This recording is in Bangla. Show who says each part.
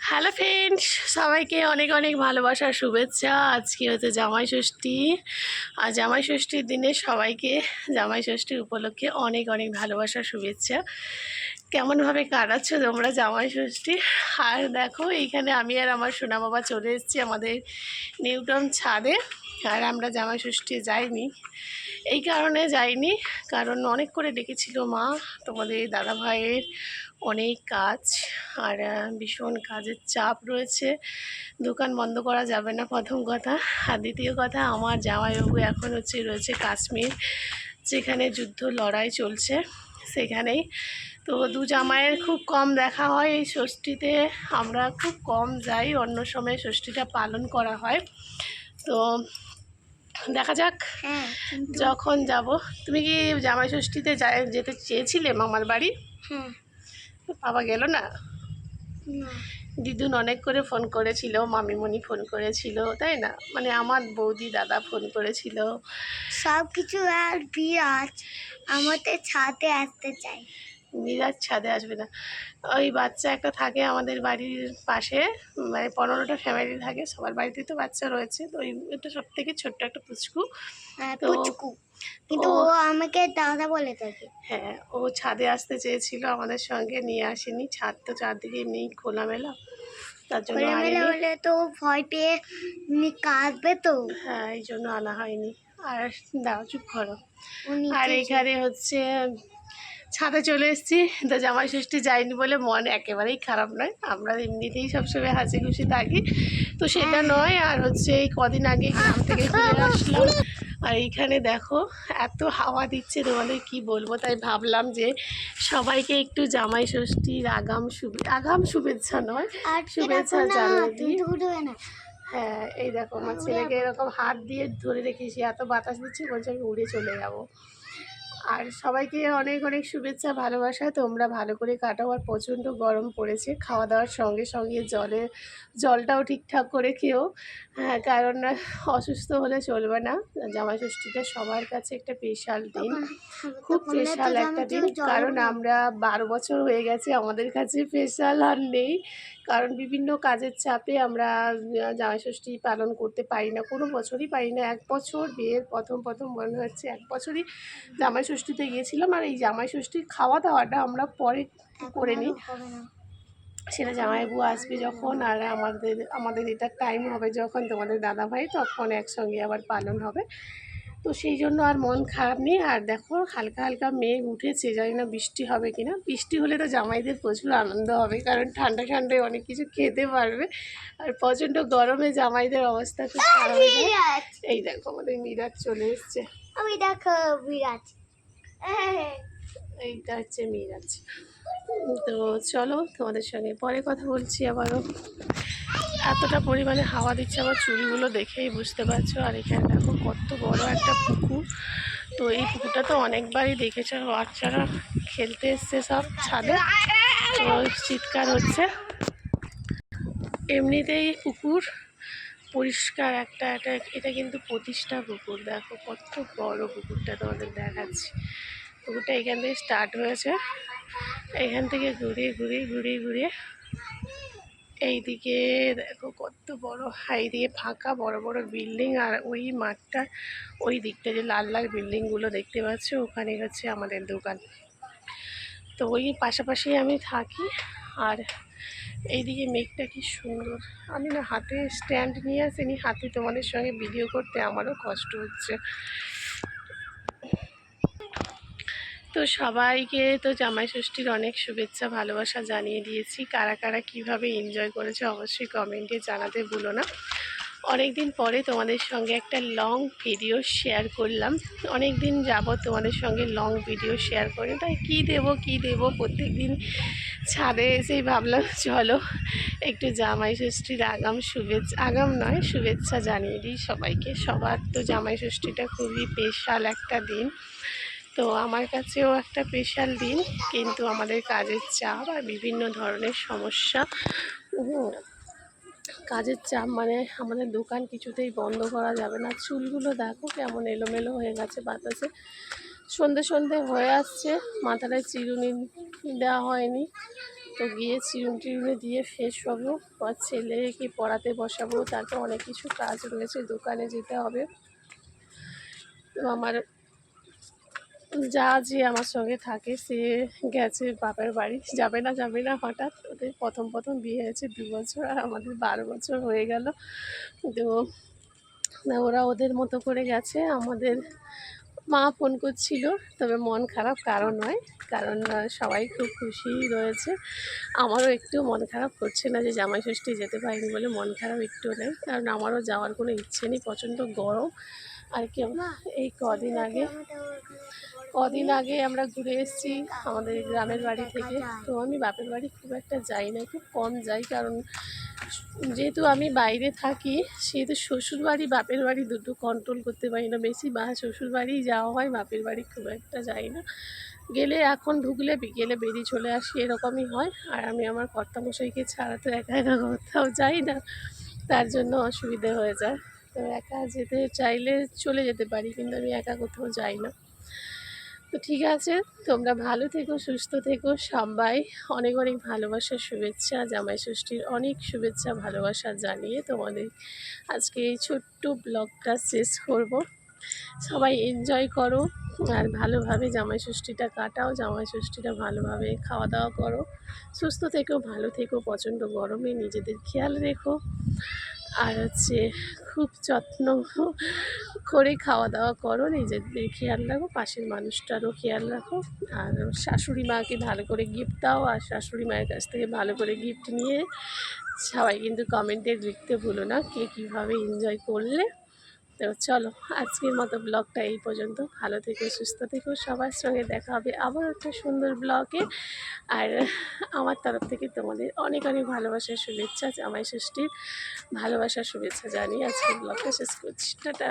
Speaker 1: হ্যালো ফ্রেন্ডস সবাইকে অনেক অনেক ভালোবাসার শুভেচ্ছা। আজকে হচ্ছে জামাই ষষ্ঠী। আর জামাই ষষ্ঠীর দিনে সবাইকে জামাই ষষ্ঠী উপলক্ষে অনেক অনেক ভালোবাসার শুভেচ্ছা। কেমনভাবে কাটাচ্ছ তোমরা জামাই ষষ্ঠী আর দেখো, এইখানে আমি আর আমার সোনা বাবা চলে এসেছি আমাদের নিউটন ছাদে। আর আমরা জামাই ষষ্ঠী যাইনি। এই কারণে যাইনি, কারণ অনেক করে ডেকেছিল মা, তোমাদের দাদা ভাইয়ের অনেক কাজ। আর ভীষণ কাজের চাপ রয়েছে। দোকান বন্ধ করা যাবে না, প্রথম কথা। আর দ্বিতীয় কথা, আমার জামাইবাবু এখন হচ্ছে রয়েছে কাশ্মীর, যেখানে যুদ্ধ লড়াই চলছে। সেখানেই। তো দু জামাইয়ের খুব কম দেখা হয় এই ষষ্ঠীতে। আমরা খুব কম যাই অন্য সময় ষষ্ঠীটা পালন করা হয়। তো দেখা যাক
Speaker 2: হ্যাঁ
Speaker 1: যখন যাব। তুমি কি জামাই ষষ্ঠীতে যেতে চেয়েছিলে মামার বাড়ি?
Speaker 2: হ্যাঁ।
Speaker 1: বাবা গেল না। দিদুন অনেক করে ফোন করেছিল, মামিমণি ফোন করেছিল, তাই না? মানে আমার বৌদি দাদা ফোন করেছিল।
Speaker 2: সব কিছু আর বিরাজ আমাদের ছাদে আসতে চাই।
Speaker 1: মিরাজ ছাদে আসবে না। ওই বাচ্চা একটা থাকে আমাদের বাড়ির পাশে মানে পনেরোটা ফ্যামিলি থাকে সবার বাড়িতেই তো বাচ্চা রয়েছে তো ওই এটা সব থেকে ছোট্ট একটা পুচকু।
Speaker 2: হ্যাঁ, পুচকু। কিন্তু
Speaker 1: ও-
Speaker 2: ও আমাকে দাদা বলে থাকে।
Speaker 1: হ্যাঁ ও ছাদে আসতে চেয়েছিল আমাদের সঙ্গে নিয়ে আসেনি। ছাদ তো চারদিকে নেই খোলামেলা। তার জন্য
Speaker 2: খোলামেলা হলে তো ভয় পেয়ে কাঁদবে তো।
Speaker 1: হ্যাঁ এই জন্য আনা হয়নি। আর দাও চুপ করো। আর এখানে হচ্ছে ছাদে চলে এসেছি। তো জামাই ষষ্ঠী যাইনি বলে মন একেবারেই খারাপ নয়। আমরা এমনিতেই সবসময় হাসি খুশি থাকি। তো সেটা নয় আর হচ্ছে এই কদিন আগে গ্রাম থেকে ঘুরে আসলাম। আর এইখানে দেখো এত হাওয়া দিচ্ছে তোমাদের কি বলব? তাই ভাবলাম যে সবাইকে একটু জামাই ষষ্ঠীর আগাম শুভে আগাম শুভেচ্ছা নয় শুভেচ্ছা জানিয়ে দিই হ্যাঁ এই দেখো আমার ছেলেকে এরকম হাত দিয়ে ধরে রেখেছি। এত বাতাস দিচ্ছে বলছে আমি উড়ে চলে যাব। আর সবাইকে অনেক অনেক শুভেচ্ছা ভালোবাসা। তোমরা ভালো করে কাটাও আর প্রচণ্ড গরম পড়েছে। খাওয়া দাওয়ার সঙ্গে সঙ্গে জলে জলটাও ঠিকঠাক করে খেও। হ্যাঁ কারণ অসুস্থ হলে চলবে না। জামাই ষষ্ঠীটা সবার কাছে একটা স্পেশাল দিন। খুব স্পেশাল একটা দিন। কারণ আমরা বারো বছর হয়ে গেছে আমাদের কাছে স্পেশাল আর নেই। কারণ বিভিন্ন কাজের চাপে আমরা জামাই ষষ্ঠী পালন করতে পারি না। কোনো বছরই পারি না। এক বছর বিয়ের প্রথম প্রথম মনে হচ্ছে এক বছরই জামাই ষষ্ঠীতে গিয়েছিলাম আর এই জামাই ষষ্ঠীর খাওয়া দাওয়াটা আমরা পরে করে নিই। সেটা জামাইবু আসবে যখন আর আমাদের আমাদের এটা টাইম হবে যখন তোমাদের দাদা ভাই তখন একসঙ্গে আবার পালন হবে। তো সেই জন্য আর মন খারাপ নেই। আর দেখো হালকা হালকা মেঘ উঠেছে জানি না বৃষ্টি হবে কি না বৃষ্টি হলে তো জামাইদের প্রচুর আনন্দ হবে কারণ ঠান্ডা ঠান্ডায় অনেক কিছু খেতে পারবে। আর প্রচণ্ড গরমে জামাইদের অবস্থা খুব খারাপ এই দেখো আমাদের মিরাজ চলে এসছে।
Speaker 2: আমি দেখো এই,
Speaker 1: এইটা হচ্ছে মিরাজ তো চলো তোমাদের সঙ্গে পরে কথা বলছি আবারও। এতটা পরিমাণে হাওয়া দিচ্ছে আমার চুলগুলো দেখেই বুঝতে পারছ। আর এখানে দেখো কত বড় একটা পুকুর। তো এই পুকুরটা তো অনেকবারই দেখেছ, বাচ্চারা খেলতে এসছে সব ছাদে। তো চিৎকার হচ্ছে। এমনিতেই পুকুর পরিষ্কার একটা একটা এটা কিন্তু প্রতিষ্ঠা পুকুর। দেখো কত বড় পুকুরটা তোমাদের দেখাচ্ছি। পুকুরটা এখান থেকে স্টার্ট হয়েছে। এখান থেকে ঘুরিয়ে ঘুরিয়ে ঘুরিয়ে ঘুরিয়ে এইদিকে দেখো কত বড় হাই দিয়ে ফাঁকা বড় বড় বিল্ডিং আর ওই মাঠটা ওই দিকটা যে লাল লাল বিল্ডিংগুলো দেখতে পাচ্ছ, ওখানে হচ্ছে আমাদের দোকান। তো ওই পাশাপাশি আমি থাকি আর এইদিকে মেঘটা কি সুন্দর। আমি না হাতে স্ট্যান্ড নিয়ে আসিনি, হাতে তোমাদের সঙ্গে ভিডিও করতে আমারও কষ্ট হচ্ছে। তো সবাইকে তো জামাই ষষ্ঠীর অনেক শুভেচ্ছা, ভালোবাসা জানিয়ে দিয়েছি। কারা কারা কীভাবে এনজয় করেছে অবশ্যই কমেন্টে জানাতে ভুলো না। অনেক দিন পরে তোমাদের সঙ্গে একটা লং ভিডিও শেয়ার করলাম। অনেক দিন যাবত তোমাদের সঙ্গে লং ভিডিও শেয়ার করি, তাই কী দেবো কী দেবো? প্রত্যেক দিন ছাদে এসেই ভাবলাম, চলো একটু জামাই ষষ্ঠীর আগাম শুভেচ্ছা, আগাম নয়, শুভেচ্ছা জানিয়ে দিই সবাইকে। সবার তো জামাই ষষ্ঠীটা খুবই স্পেশাল একটা দিন। তো আমার কাছেও একটা স্পেশাল দিন, কিন্তু আমাদের কাজের চাপ আর বিভিন্ন ধরনের সমস্যা। কাজের চাপ মানে আমাদের দোকান কিছুতেই বন্ধ করা যাবে না। চুলগুলো দেখো কেমন এলোমেলো হয়ে গেছে বাতাসে। সন্ধে সন্ধে হয়ে আসছে, মাথাটায় চিরুনি দেওয়া হয়নি। তো গিয়ে চিরুন টিরুনি দিয়ে ফ্রেশ হব। আর ছেলেকে পড়াতে বসাবো তারপর অনেক কিছু কাজ রয়েছে, দোকানে যেতে হবে। তো আমার যা যে আমার সঙ্গে থাকে, সে গেছে বাপের বাড়ি। যাবে না যাবে না, হঠাৎ ওদের প্রথম প্রথম বিয়ে হয়েছে দু বছর, আর আমাদের বারো বছর হয়ে গেল। তো ওরা ওদের মতো করে গেছে। আমাদের মা ফোন করছিল, তবে মন খারাপ কারণ নয়, কারণ সবাই খুব খুশি রয়েছে। আমারও একটু মন খারাপ করছে না যে জামাই ষষ্ঠী যেতে পারিনি বলে মন খারাপ একটু নেই, কারণ আমারও যাওয়ার কোনো ইচ্ছে নেই, প্রচণ্ড গরম। আর কি এই কদিন আগে কদিন আগে আমরা ঘুরে এসেছি আমাদের গ্রামের বাড়ি থেকে। তো আমি বাপের বাড়ি খুব একটা যাই না, খুব কম যাই, কারণ যেহেতু আমি বাইরে থাকি, সেহেতু শ্বশুর বাড়ি বাপের বাড়ি দুটো কন্ট্রোল করতে পারি না, বেশি বা শ্বশুর বাড়ি যাওয়া হয়, বাপের বাড়ি খুব একটা যাই না। গেলে এখন ঢুকলে বিকেলে বেরিয়ে চলে আসি, এরকমই হয়। আর আমি আমার কর্তামশাইকে ছাড়া তো একা একা কোথাও যাই না, তার জন্য অসুবিধে হয়ে যায়। তো একা যেতে চাইলে চলে যেতে পারি, কিন্তু আমি একা কোথাও যাই না। তো ঠিক আছে, তোমরা ভালো থেকো, সুস্থ থেকো, সবাই অনেক অনেক ভালোবাসা, শুভেচ্ছা, জামাই ষষ্ঠীর অনেক শুভেচ্ছা, ভালোবাসা জানিয়ে তোমাদের আজকে এই ছোট্ট ব্লগটা শেষ করব। সবাই এনজয় করো। আর ভালোভাবে জামাই ষষ্ঠীটা কাটাও জামাই ষষ্ঠীটা ভালোভাবে খাওয়া দাওয়া করো। সুস্থ থেকো, ভালো থেকো, প্রচণ্ড গরমে নিজেদের খেয়াল রেখো। আর হচ্ছে খুব যত্ন করে খাওয়া দাওয়া করো, নিজেদের খেয়াল রাখো, পাশের মানুষটারও খেয়াল রাখো। আর শাশুড়ি মাকে ভালো করে গিফট দাও, আর শাশুড়ি মায়ের কাছ থেকে ভালো করে গিফট নিয়ে সবাই কিন্তু কমেন্টে লিখতে ভুলো না কে কীভাবে এনজয় করলে। তো চলো, আজকের মতো ব্লগটা এই পর্যন্ত। ভালো থেকো, সুস্থ থেকো, সবার সঙ্গে দেখা হবে আবার একটা সুন্দর ব্লগে। আর আমার তরফ থেকে তোমাদের অনেক অনেক ভালোবাসার শুভেচ্ছা, জামাই ষষ্ঠীর ভালোবাসার শুভেচ্ছা জানিয়ে আজকের ব্লগটা শেষ করছি। টাটা।